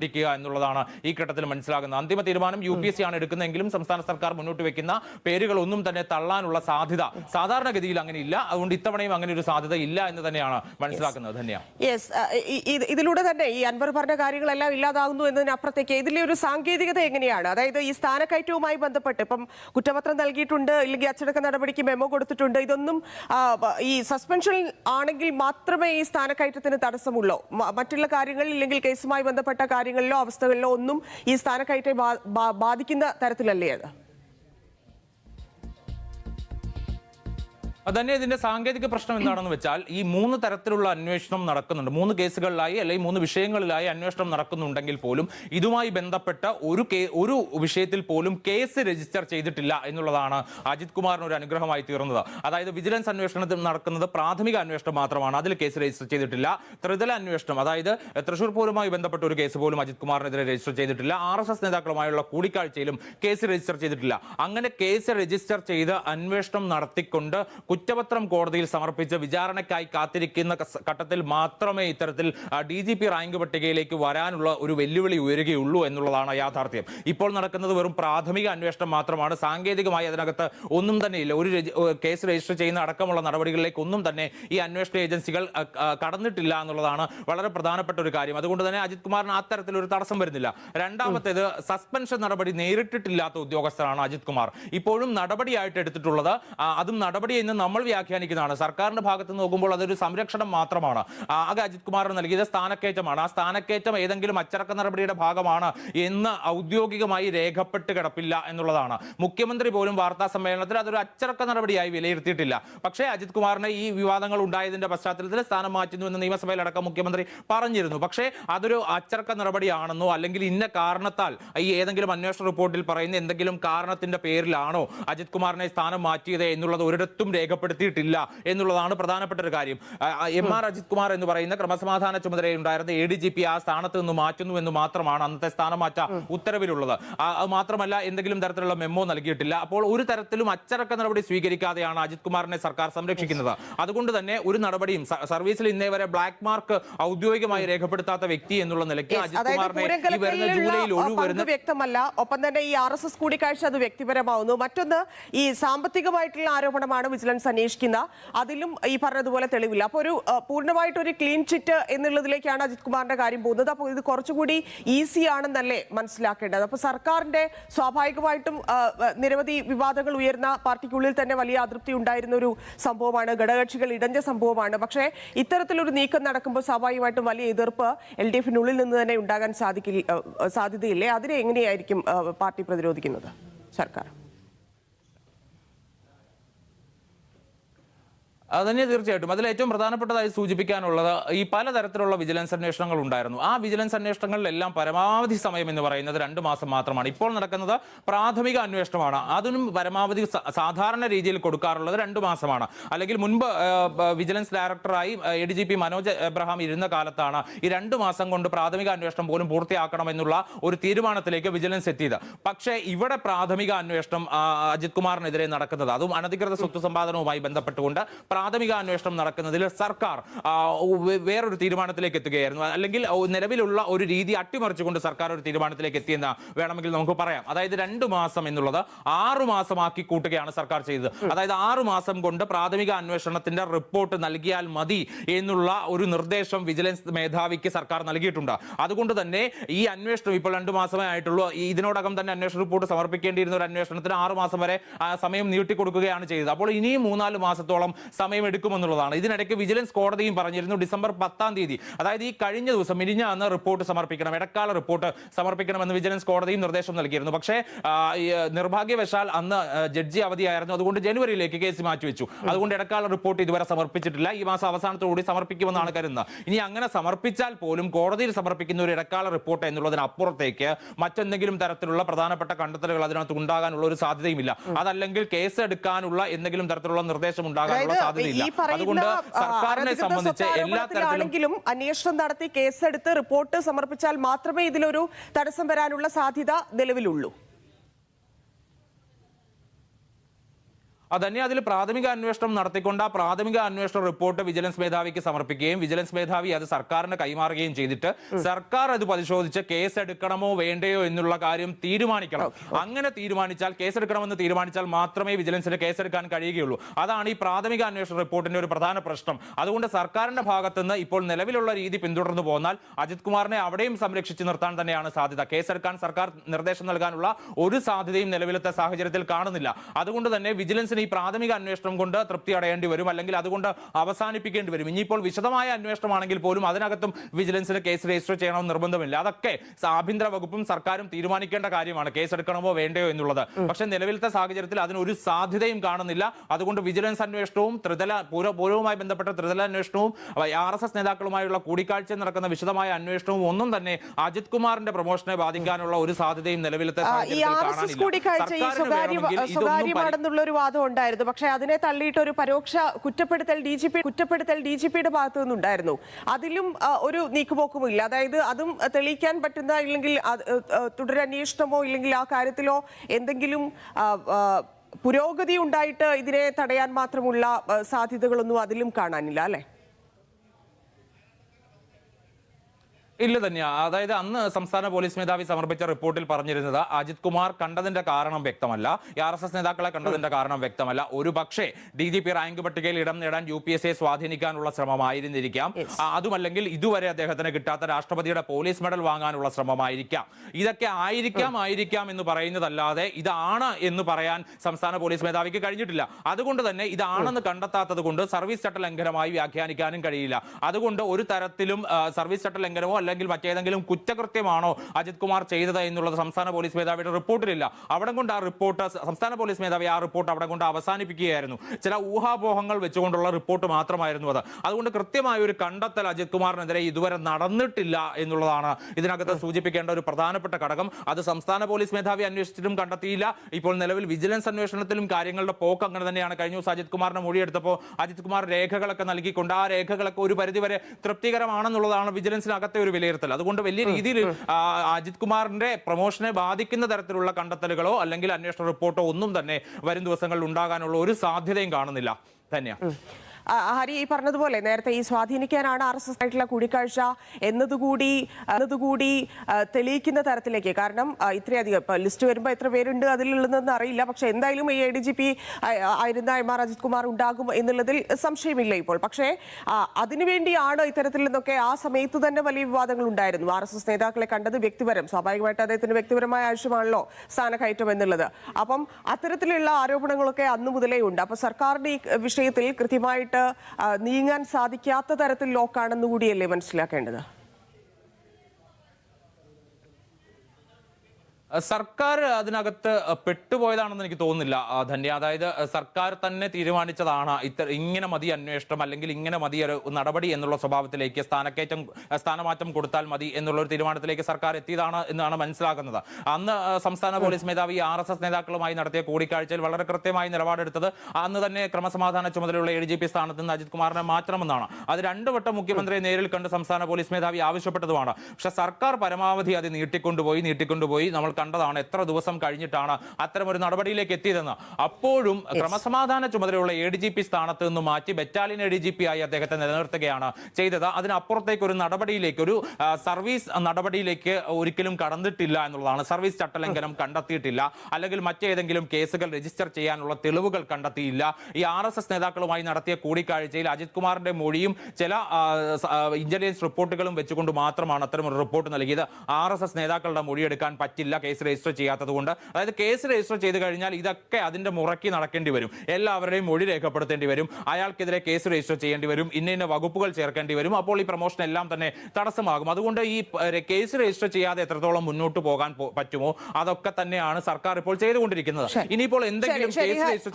ഇരിക്കുക എന്നുള്ളതാണ് ഈ ഘട്ടത്തിൽ മനസ്സിലാകുന്നത്. അന്തിമ തീരുമാനം യു പി എസ് സി ആണ് എടുക്കുന്നതെങ്കിലും സംസ്ഥാന സർക്കാർ മുന്നോട്ട് വെക്കുന്ന പേരുകളൊന്നും തന്നെ തള്ളാനുള്ള സാധ്യത സാധാരണഗതിയിൽ അങ്ങനെ ഇല്ല അതുകൊണ്ട് ഇത്തവണയും അങ്ങനെ ഒരു സാധ്യത ഇല്ല എന്ന് തന്നെയാണ് മനസ്സിലാക്കുന്നത്. യെസ്. ഇതിലൂടെ തന്നെ ഈ അൻവർ പറഞ്ഞ കാര്യങ്ങളെല്ലാം ഇല്ലാതാകുന്നു എന്നതിനപ്പുറത്തേക്ക് ഇതിലെ ഒരു സാങ്കേതികത എങ്ങനെയാണ്? അതായത് ഈ സ്ഥാനക്കയറ്റവുമായി ബന്ധപ്പെട്ട് ഇപ്പം കുറ്റപത്രം നൽകിയിട്ടുണ്ട് ഇല്ലെങ്കിൽ അച്ചടക്ക നടപടിക്ക് മെമ്മോ കൊടുത്തിട്ടുണ്ട്. ഇതൊന്നും ഈ സസ്പെൻഷൻ ആണെങ്കിൽ മാത്രമേ ഈ സ്ഥാനക്കയറ്റത്തിന് തടസ്സമുള്ളൂ. മറ്റുള്ള കാര്യങ്ങളിൽ ഇല്ലെങ്കിൽ കേസുമായി ബന്ധപ്പെട്ട കാര്യങ്ങളിലോ അവസ്ഥകളിലോ ഒന്നും ഈ സ്ഥാനക്കയറ്റം ബാധിക്കുന്ന തരത്തിലല്ലേ അത്? അതന്നെ ഇതിന്റെ സാങ്കേതിക പ്രശ്നം എന്താണെന്ന് വെച്ചാൽ ഈ മൂന്ന് തരത്തിലുള്ള അന്വേഷണം നടക്കുന്നുണ്ട്. മൂന്ന് കേസുകളിലായി അല്ലെങ്കിൽ മൂന്ന് വിഷയങ്ങളിലായി അന്വേഷണം നടക്കുന്നുണ്ടെങ്കിൽ പോലും ഇതുമായി ബന്ധപ്പെട്ട ഒരു ഒരു വിഷയത്തിൽ പോലും കേസ് രജിസ്റ്റർ ചെയ്തിട്ടില്ല എന്നുള്ളതാണ് അജിത് കുമാറിന് ഒരു അനുഗ്രഹമായി തീർന്നത്. അതായത് വിജിലൻസ് അന്വേഷണത്തിൽ നടക്കുന്നത് പ്രാഥമിക അന്വേഷണം മാത്രമാണ്. അതിൽ കേസ് രജിസ്റ്റർ ചെയ്തിട്ടില്ല. ത്രിതല അന്വേഷണം അതായത് തൃശൂർ പൂരവുമായി ബന്ധപ്പെട്ട ഒരു കേസ് പോലും അജിത് കുമാറിനെതിരെ രജിസ്റ്റർ ചെയ്തിട്ടില്ല. ആർ എസ് എസ് നേതാക്കളുമായുള്ള കൂടിക്കാഴ്ചയിലും കേസ് രജിസ്റ്റർ ചെയ്തിട്ടില്ല. അങ്ങനെ കേസ് രജിസ്റ്റർ ചെയ്ത് അന്വേഷണം നടത്തിക്കൊണ്ട് കുറ്റപത്രം കോടതിയിൽ സമർപ്പിച്ച് വിചാരണയ്ക്കായി കാത്തിരിക്കുന്ന ഘട്ടത്തിൽ മാത്രമേ ഇത്തരത്തിൽ ഡി ജി പി റാങ്ക് പട്ടികയിലേക്ക് വരാനുള്ള ഒരു വെല്ലുവിളി ഉയരുകയുള്ളൂ എന്നുള്ളതാണ് യാഥാർത്ഥ്യം. ഇപ്പോൾ നടക്കുന്നത് വെറും പ്രാഥമിക അന്വേഷണം മാത്രമാണ്. സാങ്കേതികമായി അതിനകത്ത് ഒന്നും തന്നെ ഇല്ല. ഒരു കേസ് രജിസ്റ്റർ ചെയ്യുന്ന അടക്കമുള്ള നടപടികളിലേക്ക് ഒന്നും തന്നെ ഈ അന്വേഷണ ഏജൻസികൾ കടന്നിട്ടില്ല എന്നുള്ളതാണ് വളരെ പ്രധാനപ്പെട്ട ഒരു കാര്യം. അതുകൊണ്ട് തന്നെ അജിത് കുമാറിന് അത്തരത്തിൽ ഒരു തടസ്സം വരുന്നില്ല. രണ്ടാമത്തേത് സസ്പെൻഷൻ നടപടി നേരിട്ടിട്ടില്ലാത്ത ഉദ്യോഗസ്ഥരാണ് അജിത് കുമാർ. ഇപ്പോഴും നടപടിയായിട്ട് എടുത്തിട്ടുള്ളത് അതും നടപടി എന്ന് നമ്മൾ വ്യാഖ്യാനിക്കുന്നതാണ്. സർക്കാരിന്റെ ഭാഗത്ത് നോക്കുമ്പോൾ അതൊരു സംരക്ഷണം മാത്രമാണ്. ആകെ അജിത് കുമാറിന് നൽകിയത് സ്ഥാനക്കയറ്റമാണ്. ആ സ്ഥാനക്കയറ്റം ഏതെങ്കിലും അച്ചടക്ക നടപടിയുടെ ഭാഗമാണ് എന്ന് ഔദ്യോഗികമായി രേഖപ്പെട്ട് കിടപ്പില്ല എന്നുള്ളതാണ്. മുഖ്യമന്ത്രി പോലും വാർത്താ സമ്മേളനത്തിൽ അതൊരു അച്ചടക്ക നടപടിയായി വിലയിരുത്തിയിട്ടില്ല. പക്ഷേ അജിത് കുമാറിന് ഈ വിവാദങ്ങൾ ഉണ്ടായതിന്റെ പശ്ചാത്തലത്തിൽ സ്ഥാനം മാറ്റുന്നു എന്ന് നിയമസഭയിലടക്കം മുഖ്യമന്ത്രി പറഞ്ഞിരുന്നു. പക്ഷേ അതൊരു അച്ചടക്ക നടപടിയാണെന്നോ അല്ലെങ്കിൽ ഇന്ന കാരണത്താൽ ഈ ഏതെങ്കിലും അന്വേഷണ റിപ്പോർട്ടിൽ പറയുന്ന എന്തെങ്കിലും കാരണത്തിന്റെ പേരിലാണോ അജിത് കുമാറിനെ സ്ഥാനം മാറ്റിയത് എന്നുള്ളത് ഒരിടത്തും രേഖപ്പെടുത്തിയിട്ടില്ല എന്നുള്ളതാണ് പ്രധാനപ്പെട്ട ഒരു കാര്യം. എം ആർ അജിത് കുമാർ എന്ന് പറയുന്ന ക്രമസമാധാന ചുമതലയുണ്ടായിരുന്ന എ ഡി ജി പി ആ സ്ഥാനത്ത് നിന്ന് മാറ്റുന്നു എന്ന് മാത്രമാണ് അന്നത്തെ സ്ഥാനമാറ്റ ഉത്തരവിലുള്ളത്. അത് മാത്രമല്ല എന്തെങ്കിലും തരത്തിലുള്ള മെമ്മോ നൽകിയിട്ടില്ല. അപ്പോൾ ഒരു തരത്തിലും അച്ചടക്ക നടപടി സ്വീകരിക്കാതെയാണ് അജിത് കുമാറിനെ സർക്കാർ സംരക്ഷിക്കുന്നത്. അതുകൊണ്ട് തന്നെ ഒരു നടപടിയും സർവീസിൽ ഇന്നേ വരെ ബ്ലാക്ക് മാർക്ക് ഔദ്യോഗികമായി രേഖപ്പെടുത്താത്ത വ്യക്തി എന്നുള്ള നിലയ്ക്ക് അജിത് കുമാറിനെ ഈ വരുന്ന ജൂലൈയിൽ വ്യക്തമല്ല. ഒപ്പം തന്നെ ഈ ആർ എസ് എസ് കൂടിക്കാഴ്ച അത് വ്യക്തിപരമാവുന്നു. മറ്റൊന്ന് ഈ സാമ്പത്തികമായിട്ടുള്ള ആരോപണമാണ് വിജിലൻസ് അന്വേഷിക്കുന്ന അതിലും ഈ പറഞ്ഞതുപോലെ തെളിവില്ല. അപ്പോൾ ഒരു പൂർണമായിട്ട് ഒരു ക്ലീൻ ചിറ്റ് എന്നുള്ളതിലേക്കാണ് അജിത് കുമാറിന്റെ കാര്യം പോകുന്നത്. അപ്പോൾ ഇത് കുറച്ചുകൂടി ഈസി ആണെന്നല്ലേ മനസ്സിലാക്കേണ്ടത്. അപ്പോൾ സർക്കാരിന്റെ സ്വാഭാവികമായിട്ടും നിരവധി വിവാദങ്ങൾ ഉയർന്ന പാർട്ടിക്കുള്ളിൽ തന്നെ വലിയ അതൃപ്തി ഉണ്ടായിരുന്ന ഒരു സംഭവമാണ്. ഘടകകക്ഷികൾ ഇടഞ്ഞ സംഭവമാണ്. പക്ഷേ ഇത്തരത്തിലൊരു നീക്കം നടക്കുമ്പോൾ സ്വാഭാവികമായിട്ടും വലിയ എതിർപ്പ് എൽ ഡി എഫിനുള്ളിൽ നിന്ന് തന്നെ ഉണ്ടാകാൻ സാധിക്കില്ല സാധ്യതയില്ലേ? അതിനെ എങ്ങനെയായിരിക്കും പാർട്ടി പ്രതിരോധിക്കുന്നത് സർക്കാർ? അതന്നെ തീർച്ചയായിട്ടും. അതിൽ ഏറ്റവും പ്രധാനപ്പെട്ടതായി സൂചിപ്പിക്കാനുള്ളത് ഈ പലതരത്തിലുള്ള വിജിലൻസ് അന്വേഷണങ്ങൾ ഉണ്ടായിരുന്നു. ആ വിജിലൻസ് അന്വേഷണങ്ങളിലെല്ലാം പരമാവധി സമയം എന്ന് പറയുന്നത് രണ്ട് മാസം മാത്രമാണ്. ഇപ്പോൾ നടക്കുന്നത് പ്രാഥമിക അന്വേഷണമാണ്. അതിനും പരമാവധി സാധാരണ രീതിയിൽ കൊടുക്കാറുള്ളത് രണ്ട് മാസമാണ്. അല്ലെങ്കിൽ മുൻപ് വിജിലൻസ് ഡയറക്ടറായി A D G P Manoj Abraham ഇരുന്ന കാലത്താണ് ഈ രണ്ട് മാസം കൊണ്ട് പ്രാഥമിക അന്വേഷണം പോലും പൂർത്തിയാക്കണമെന്നുള്ള ഒരു തീരുമാനത്തിലേക്ക് വിജിലൻസ് എത്തിയത്. പക്ഷേ ഇവിടെ പ്രാഥമിക അന്വേഷണം അജിത് കുമാറിനെതിരെ നടക്കുന്നത്. അതും അനധികൃത സ്വത്ത് സമ്പാദനവുമായി ബന്ധപ്പെട്ടുകൊണ്ട് പ്രാഥമിക അന്വേഷണം നടക്കുന്നതിൽ സർക്കാർ വേറൊരു തീരുമാനത്തിലേക്ക് എത്തുകയായിരുന്നു. അല്ലെങ്കിൽ നിലവിലുള്ള ഒരു രീതി അട്ടിമറിച്ചുകൊണ്ട് സർക്കാർ ഒരു തീരുമാനത്തിലേക്ക് എത്തിയെന്ന് വേണമെങ്കിൽ നമുക്ക് പറയാം. അതായത് രണ്ട് മാസം എന്നുള്ളത് ആറു മാസമാക്കി കൂട്ടുകയാണ് സർക്കാർ ചെയ്തത്. അതായത് ആറു മാസം കൊണ്ട് പ്രാഥമിക അന്വേഷണത്തിന്റെ റിപ്പോർട്ട് നൽകിയാൽ മതി എന്നുള്ള ഒരു നിർദ്ദേശം വിജിലൻസ് മേധാവിക്ക് സർക്കാർ നൽകിയിട്ടുണ്ട്. അതുകൊണ്ട് തന്നെ ഈ അന്വേഷണം ഇപ്പോൾ രണ്ടു മാസമേ ആയിട്ടുള്ളൂ. ഇതിനോടകം തന്നെ അന്വേഷണ റിപ്പോർട്ട് സമർപ്പിക്കേണ്ടിയിരുന്ന ഒരു അന്വേഷണത്തിന് ആറു മാസം വരെ സമയം നീട്ടിക്കൊടുക്കുകയാണ് ചെയ്തത്. അപ്പോൾ ഇനിയും മൂന്നാൽ മാസത്തോളം എടുക്കുമെന്നുള്ളതാണ് ഇതിനിടയ്ക്ക് വിജിലൻസ് കോടതിയും പറഞ്ഞിരുന്നു ഡിസംബർ പത്താം തീയതി. അതായത് ഈ കഴിഞ്ഞ ദിവസം മിനിഞ്ഞാന്ന് റിപ്പോർട്ട് സമർപ്പിക്കണം ഇടക്കാല റിപ്പോർട്ട് സമർപ്പിക്കണമെന്ന് വിജിലൻസ് കോടതിയും നിർദ്ദേശം നൽകിയിരുന്നു. പക്ഷേ നിർഭാഗ്യവശാൽ അന്ന് ജഡ്ജി അവധിയായിരുന്നു. അതുകൊണ്ട് ജനുവരിയിലേക്ക് കേസ് മാറ്റിവെച്ചു. അതുകൊണ്ട് ഇടക്കാല റിപ്പോർട്ട് ഇതുവരെ സമർപ്പിച്ചിട്ടില്ല. ഈ മാസം അവസാനത്തോടുകൂടി സമർപ്പിക്കുമെന്നാണ് കരുതുന്നത്. ഇനി അങ്ങനെ സമർപ്പിച്ചാൽ പോലും കോടതിയിൽ സമർപ്പിക്കുന്ന ഒരു ഇടക്കാല റിപ്പോർട്ട് എന്നുള്ളതിനപ്പുറത്തേക്ക് മറ്റെന്തെങ്കിലും തരത്തിലുള്ള പ്രധാനപ്പെട്ട കണ്ടെത്തലുകൾ അതിനകത്ത് ഉണ്ടാകാനുള്ള ഒരു സാധ്യതയുമില്ല. അതല്ലെങ്കിൽ കേസ് എടുക്കാനുള്ള എന്തെങ്കിലും തരത്തിലുള്ള നിർദ്ദേശം ഉണ്ടാകാനുള്ള അതായത് സാധ്യതയില്ല അതുകൊണ്ട് സർക്കാരിനെ സംബന്ധിച്ച് എല്ലാ തരത്തിലും അന്വേഷണം നടത്തി കേസെടുത്ത് റിപ്പോർട്ട് സമർപ്പിച്ചാൽ മാത്രമേ ഇതിലൊരു തടസ്സം വരാനുള്ള സാധ്യത നിലവിലുള്ളൂ. അതന്നെ അതിൽ പ്രാഥമിക അന്വേഷണം നടത്തിക്കൊണ്ട് ആ പ്രാഥമിക അന്വേഷണ റിപ്പോർട്ട് വിജിലൻസ് മേധാവിക്ക് സമർപ്പിക്കുകയും വിജിലൻസ് മേധാവി അത് സർക്കാരിന് കൈമാറുകയും ചെയ്തിട്ട് സർക്കാർ അത് പരിശോധിച്ച് കേസ് എടുക്കണമോ വേണ്ടയോ എന്നുള്ള കാര്യം തീരുമാനിക്കണം. അങ്ങനെ തീരുമാനിച്ചാൽ കേസ് എടുക്കണമെന്ന് തീരുമാനിച്ചാൽ മാത്രമേ വിജിലൻസിന് കേസെടുക്കാൻ കഴിയുകയുള്ളൂ. അതാണ് ഈ പ്രാഥമിക അന്വേഷണ റിപ്പോർട്ടിന്റെ ഒരു പ്രധാന പ്രശ്നം. അതുകൊണ്ട് സർക്കാരിന്റെ ഭാഗത്തുനിന്ന് ഇപ്പോൾ നിലവിലുള്ള രീതി പിന്തുടർന്നു പോന്നാൽ അജിത് കുമാറിനെ അവിടെയും സംരക്ഷിച്ചു നിർത്താൻ തന്നെയാണ് സാധ്യത. കേസെടുക്കാൻ സർക്കാർ നിർദ്ദേശം നൽകാനുള്ള ഒരു സാധ്യതയും നിലവിലത്തെ സാഹചര്യത്തിൽ കാണുന്നില്ല. അതുകൊണ്ട് തന്നെ വിജിലൻസിന് ഈ പ്രാഥമിക അന്വേഷണം കൊണ്ട് തൃപ്തി അടയേണ്ടി വരും. അല്ലെങ്കിൽ അതുകൊണ്ട് അവസാനിപ്പിക്കേണ്ടി വരും. ഇനിയിപ്പോൾ വിശദമായ അന്വേഷണമാണെങ്കിൽ പോലും അതിനകത്തും വിജിലൻസിന് കേസ് രജിസ്റ്റർ ചെയ്യണമെന്ന് നിർബന്ധമില്ല. അതൊക്കെ ആഭ്യന്തര വകുപ്പും സർക്കാരും തീരുമാനിക്കേണ്ട കാര്യമാണ്. കേസ് എടുക്കണമോ വേണ്ടയോ എന്നുള്ളത്. പക്ഷെ നിലവിലത്തെ സാഹചര്യത്തിൽ അതിനൊരു സാധ്യതയും കാണുന്നില്ല. അതുകൊണ്ട് വിജിലൻസ് അന്വേഷണവും ത്രിതല പൂർവ- പൂർവമായി ബന്ധപ്പെട്ട ത്രിതല അന്വേഷണവും ആർ എസ് എസ് നേതാക്കളുമായുള്ള കൂടിക്കാഴ്ച നടക്കുന്ന വിശദമായ അന്വേഷണവും ഒന്നും തന്നെ അജിത് കുമാറിന്റെ പ്രൊമോഷനെ ബാധിക്കാനുള്ള ഒരു സാധ്യതയും നിലവിലത്തെ സാഹചര്യത്തിൽ കാണാനില്ല. സർക്കാരിന് വേണമെങ്കിൽ ഇതൊന്നും ഉണ്ടായിരുന്നു. പക്ഷേ അതിനെ തള്ളിയിട്ട് ഒരു പരോക്ഷ കുറ്റപ്പെടുത്തൽ ഡി ജി പി കുറ്റപ്പെടുത്തൽ ഡി ജി പിയുടെ ഭാഗത്തു നിന്നുണ്ടായിരുന്നു. അതിലും ഒരു നീക്കുപോക്കുമില്ല അതായത് അതും തെളിയിക്കാൻ പറ്റുന്ന ഇല്ലെങ്കിൽ തുടരന്വേഷണമോ ഇല്ലെങ്കിൽ ആ കാര്യത്തിലോ എന്തെങ്കിലും പുരോഗതി ഉണ്ടായിട്ട് ഇതിനെ തടയാൻ മാത്രമുള്ള സാധ്യതകളൊന്നും അതിലും കാണാനില്ല അല്ലെ? ഇല്ല തന്നെയാ അതായത് അന്ന് സംസ്ഥാന പോലീസ് മേധാവി സമർപ്പിച്ച റിപ്പോർട്ടിൽ പറഞ്ഞിരുന്നത് അജിത് കുമാർ കണ്ടതിന്റെ കാരണം വ്യക്തമല്ല. ആർ എസ് എസ് നേതാക്കളെ കണ്ടതിന്റെ കാരണം വ്യക്തമല്ല. ഒരു പക്ഷേ ഡി ജി പി റാങ്ക് പട്ടികയിൽ ഇടം നേടാൻ യു പി എസ് എ സ്വാധീനിക്കാനുള്ള ശ്രമമായിരുന്നിരിക്കാം. അതുമല്ലെങ്കിൽ ഇതുവരെ അദ്ദേഹത്തിന് കിട്ടാത്ത രാഷ്ട്രപതിയുടെ പോലീസ് മെഡൽ വാങ്ങാനുള്ള ശ്രമമായിരിക്കാം. ഇതൊക്കെ ആയിരിക്കാം ആയിരിക്കാം എന്ന് പറയുന്നതല്ലാതെ ഇതാണ് എന്ന് പറയാൻ സംസ്ഥാന പോലീസ് മേധാവിക്ക് കഴിഞ്ഞിട്ടില്ല. അതുകൊണ്ട് തന്നെ ഇതാണെന്ന് കണ്ടെത്താത്തത് കൊണ്ട് സർവീസ് ചട്ട ലംഘനമായി വ്യാഖ്യാനിക്കാനും കഴിയില്ല. അതുകൊണ്ട് ഒരു തരത്തിലും സർവീസ് ചട്ട ലംഘനമോ അല്ലെങ്കിൽ മറ്റേതെങ്കിലും കുറ്റകൃത്യമാണോ അജിത് കുമാർ ചെയ്തത് എന്നുള്ളത് സംസ്ഥാന പോലീസ് മേധാവിയുടെ റിപ്പോർട്ടിലില്ല. അവിടെ കൊണ്ട് ആ റിപ്പോർട്ട് സംസ്ഥാന പോലീസ് മേധാവി ആ റിപ്പോർട്ട് അവിടെ കൊണ്ട് അവസാനിപ്പിക്കുകയായിരുന്നു. ചില ഊഹാപോഹങ്ങൾ വെച്ചുകൊണ്ടുള്ള റിപ്പോർട്ട് മാത്രമായിരുന്നു അത്. അതുകൊണ്ട് കൃത്യമായ ഒരു കണ്ടെത്തൽ അജിത് കുമാറിനെതിരെ ഇതുവരെ നടന്നിട്ടില്ല എന്നുള്ളതാണ് ഇതിനകത്ത് സൂചിപ്പിക്കേണ്ട ഒരു പ്രധാനപ്പെട്ട ഘടകം. അത് സംസ്ഥാന പോലീസ് മേധാവി അന്വേഷിച്ചിട്ടും കണ്ടെത്തിയില്ല. ഇപ്പോൾ നിലവിൽ വിജിലൻസ് അന്വേഷണത്തിലും കാര്യങ്ങളുടെ പോക്ക് അങ്ങനെ തന്നെയാണ്. കഴിഞ്ഞ ദിവസം അജിത് കുമാറിനെ മൊഴിയെടുത്തപ്പോൾ അജിത് കുമാർ രേഖകളൊക്കെ നൽകിക്കൊണ്ട് ആ രേഖകളൊക്കെ ഒരു പരിധിവരെ തൃപ്തികരമാണെന്നുള്ളതാണ് വിജിലൻസിനകത്തെ ഒരു വിലയിരുത്തൽ. അതുകൊണ്ട് വലിയ രീതിയിൽ അജിത് കുമാറിന്റെ പ്രൊമോഷനെ ബാധിക്കുന്ന തരത്തിലുള്ള കണ്ടെത്തലുകളോ അല്ലെങ്കിൽ അന്വേഷണ റിപ്പോർട്ടോ ഒന്നും തന്നെ വരും ദിവസങ്ങളിൽ ഉണ്ടാകാനുള്ള ഒരു സാധ്യതയും കാണുന്നില്ല. ആ, ഹരി ഈ പറഞ്ഞതുപോലെ നേരത്തെ ഈ സ്വാധീനിക്കാനാണ് ആർ എസ് എസ് ആയിട്ടുള്ള കൂടിക്കാഴ്ച എന്നതുകൂടി എന്നതുകൂടി തെളിയിക്കുന്ന തരത്തിലേക്ക്. കാരണം ഇത്രയധികം ഇപ്പൊ ലിസ്റ്റ് വരുമ്പോൾ എത്ര പേരുണ്ട് അതിലുള്ളതെന്ന് അറിയില്ല. പക്ഷെ എന്തായാലും ഈ എ ഡി ജി പി ആയിരുന്ന എം ആർ അജിത് കുമാർ ഉണ്ടാകും എന്നുള്ളതിൽ സംശയമില്ല ഇപ്പോൾ. പക്ഷേ അതിനുവേണ്ടിയാണ് ഇത്തരത്തിൽ നിന്നൊക്കെ ആ സമയത്ത് തന്നെ വലിയ വിവാദങ്ങൾ ഉണ്ടായിരുന്നു? ആർ എസ് എസ് നേതാക്കളെ കണ്ടത് വ്യക്തിപരം സ്വാഭാവികമായിട്ട് അദ്ദേഹത്തിന് വ്യക്തിപരമായ ആവശ്യമാണല്ലോ സ്ഥാനക്കയറ്റം എന്നുള്ളത്. അപ്പം അത്തരത്തിലുള്ള ആരോപണങ്ങളൊക്കെ അന്നു മുതലേ ഉണ്ട്. അപ്പൊ സർക്കാരിന്റെ ഈ വിഷയത്തിൽ കൃത്യമായിട്ട് നീങ്ങാൻ സാധിക്കാത്ത തരത്തിൽ ലോക്കാണെന്ന് കൂടിയല്ലേ മനസ്സിലാക്കേണ്ടത്? സർക്കാർ അതിനകത്ത് പെട്ടുപോയതാണെന്ന് എനിക്ക് തോന്നുന്നില്ല. ധന്യ അതായത് സർക്കാർ തന്നെ തീരുമാനിച്ചതാണ് ഇത്ര ഇങ്ങനെ മതി അന്വേഷണം അല്ലെങ്കിൽ ഇങ്ങനെ മതി ഒരു നടപടി എന്നുള്ള സ്വഭാവത്തിലേക്ക് സ്ഥാനക്കയറ്റം സ്ഥാനമാറ്റം കൊടുത്താൽ മതി എന്നുള്ള ഒരു തീരുമാനത്തിലേക്ക് സർക്കാർ എത്തിയതാണ് എന്നാണ് മനസ്സിലാക്കുന്നത്. അന്ന് സംസ്ഥാന പോലീസ് മേധാവി ആർ എസ് എസ് നേതാക്കളുമായി നടത്തിയ കൂടിക്കാഴ്ചയിൽ വളരെ കൃത്യമായി നിലപാടെടുത്തത് അന്ന് തന്നെ ക്രമസമാധാന ചുമതലയുള്ള എ ഡി ജി പി സ്ഥാനത്ത് നിന്ന് അജിത് കുമാറിനെ മാറ്റണമെന്നാണ്. അത് രണ്ടു വട്ടം മുഖ്യമന്ത്രിയെ നേരിൽ കണ്ട് സംസ്ഥാന പോലീസ് മേധാവി ആവശ്യപ്പെട്ടതുമാണ്. പക്ഷെ സർക്കാർ പരമാവധി അത് നീട്ടിക്കൊണ്ടുപോയി നീട്ടിക്കൊണ്ടുപോയി. നമ്മൾ കണ്ടതാണ് എത്ര ദിവസം കഴിഞ്ഞിട്ടാണ് അത്തരം ഒരു നടപടിയിലേക്ക് എത്തിയതെന്ന്. അപ്പോഴും ക്രമസമാധാന ചുമതലയുള്ള എ ഡി ജി പി സ്ഥാനത്ത് നിന്ന് മാറ്റി battalion A D G P ആയി അദ്ദേഹത്തെ നിലനിർത്തുകയാണ് ചെയ്തത്. അതിനപ്പുറത്തേക്ക് ഒരു നടപടിയിലേക്ക് ഒരു സർവീസ് നടപടിയിലേക്ക് ഒരിക്കലും കടന്നിട്ടില്ല എന്നുള്ളതാണ്. സർവീസ് ചട്ടലംഘനം കണ്ടെത്തിയിട്ടില്ല. അല്ലെങ്കിൽ മറ്റേതെങ്കിലും കേസുകൾ രജിസ്റ്റർ ചെയ്യാനുള്ള തെളിവുകൾ കണ്ടെത്തിയില്ല. ഈ ആർ എസ് എസ് നേതാക്കളുമായി നടത്തിയ കൂടിക്കാഴ്ചയിൽ അജിത് കുമാറിന്റെ മൊഴിയും ചില ഇന്റലിജൻസ് റിപ്പോർട്ടുകളും വെച്ചുകൊണ്ട് മാത്രമാണ് അത്തരം ഒരു റിപ്പോർട്ട് നൽകിയത്. ആർ എസ് എസ് നേതാക്കളുടെ മൊഴിയെടുക്കാൻ പറ്റില്ല. കേസ് രജിസ്റ്റർ ചെയ്യാത്തത് കൊണ്ട്. അതായത് കേസ് രജിസ്റ്റർ ചെയ്ത് കഴിഞ്ഞാൽ ഇതൊക്കെ അതിന്റെ മുറക്കി നടക്കേണ്ടി വരും. എല്ലാവരുടെയും മൊഴി രേഖപ്പെടുത്തേണ്ടി വരും. അയാൾക്കെതിരെ കേസ് രജിസ്റ്റർ ചെയ്യേണ്ടി വരും. ഇന്ന ഇന്ന വകുപ്പുകൾ ചേർക്കേണ്ടി വരും. അപ്പോൾ ഈ പ്രൊമോഷൻ എല്ലാം തന്നെ തടസ്സമാകും. അതുകൊണ്ട് ഈ കേസ് രജിസ്റ്റർ ചെയ്യാതെ എത്രത്തോളം മുന്നോട്ട് പോകാൻ പറ്റുമോ? അതൊക്കെ തന്നെയാണ് സർക്കാർ ഇപ്പോൾ ചെയ്തുകൊണ്ടിരിക്കുന്നത്. ഇനിയിപ്പോൾ എന്തെങ്കിലും. Case register